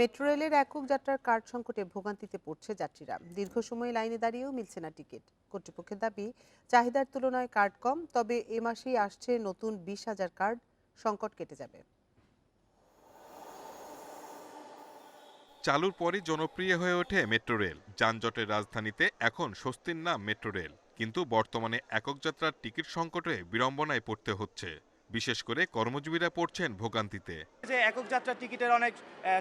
Metro রেলের একক যাত্রার কার্ড সংকটে ভোগান্তিতে পড়ছে যাত্রীরা। দীর্ঘ সময় লাইনে দাঁড়িয়েও মিলছে না টিকিট। কর্তৃপক্ষের দাবি, চাহিদার তুলনায় কার্ড কম, তবে এ মাসেই আসছে নতুন বিশ হাজার কার্ড। সংকট কেটে যাবে। চালুর পরই জনপ্রিয় হয়ে ওঠে মেট্রো রেল। যানজটের রাজধানীতে এখন স্বস্তির নাম মেট্রো রেল। কিন্তু বর্তমানে একক যাত্রার টিকিট সংকটে বিড়ম্বনায় পড়তে হচ্ছে। বিশেষ করে কর্মজীবীরা পড়ছেন ভোগান্তিতে। যে একক যাত্রা টিকিটের অনেক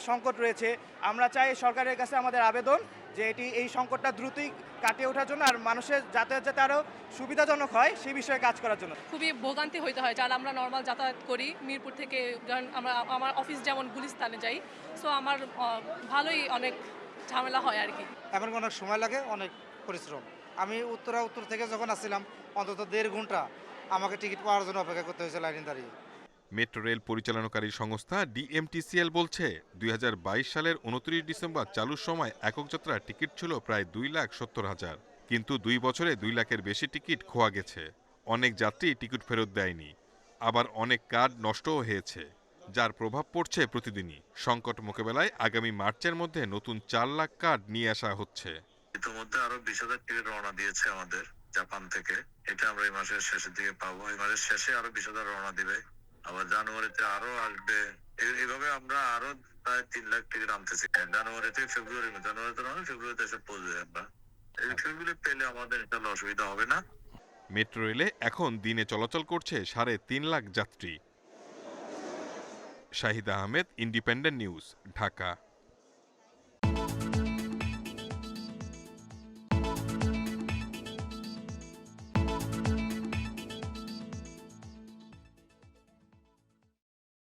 সংকট রয়েছে আমরা চাই সরকারের কাছে আমাদের আবেদন যে এটি এই সংকটটা দ্রুতই কাটিয়ে ওঠার জন্য আর মানুষের যাতায়াত যাতে আরও সুবিধাজনক হয় সেই বিষয়ে কাজ করার জন্য। খুবই ভোগান্তি হইতে হয় যারা আমরা নর্মাল যাতায়াত করি মিরপুর থেকে আমরা আমার অফিস যেমন গুলিস্তানে যাই সো আমার ভালোই অনেক ঝামেলা হয় আর কি। এমন অনেক সময় লাগে অনেক পরিশ্রম। আমি উত্তরা উত্তর থেকে যখন আসছিলাম অন্তত দেড় ঘণ্টা আমাকে টিকিট পাওয়ার জন্য অপেক্ষা করতে হয়েছে লাইনে দাঁড়িয়ে। মেট্রো রেল পরিচালনাকারী সংস্থা ডিএমটিসিএল বলছে দুই হাজার বাইশ সালের উনত্রিশ ডিসেম্বর চালুর সময় একক যাত্রার টিকিট ছিল প্রায় দুই লাখ সত্তর হাজার। কিন্তু দুই বছরে দুই লাখের বেশি টিকিট খোয়া গেছে। অনেক যাত্রী টিকিট ফেরত দেয়নি। আবার অনেক কার্ড নষ্টও হয়েছে যার প্রভাব পড়ছে প্রতিদিনই। সংকট মোকাবেলায় আগামী মার্চের মধ্যে নতুন চার লাখ কার্ড নিয়ে আসা হচ্ছে। ইতিমধ্যে আরও বিশ হাজার টিকিট রওনা দিয়েছে আমাদের। জাপান থেকে। এটা আমরা এই মাসের শেষের দিকে পাবো। এই মাসের শেষে আরও বিশ হাজার রওনা দিবে। আবার জানুয়ারিতে আরও আসবে। এইভাবে আমরা আরও প্রায় তিন লাখ টিকিট আনতেছি। জানুয়ারি থেকে ফেব্রুয়ারি জানুয়ারিতে নয় ফেব্রুয়ারিতে এসে পৌঁছবে আমরা। এই টিকিটগুলি পেলে আমাদের ইনশাল্লাহ অসুবিধা হবে না। মেট্রো রেলে এখন দিনে চলাচল করছে সাড়ে তিন লাখ যাত্রী। Shahid Ahmed Independent News Dhaka.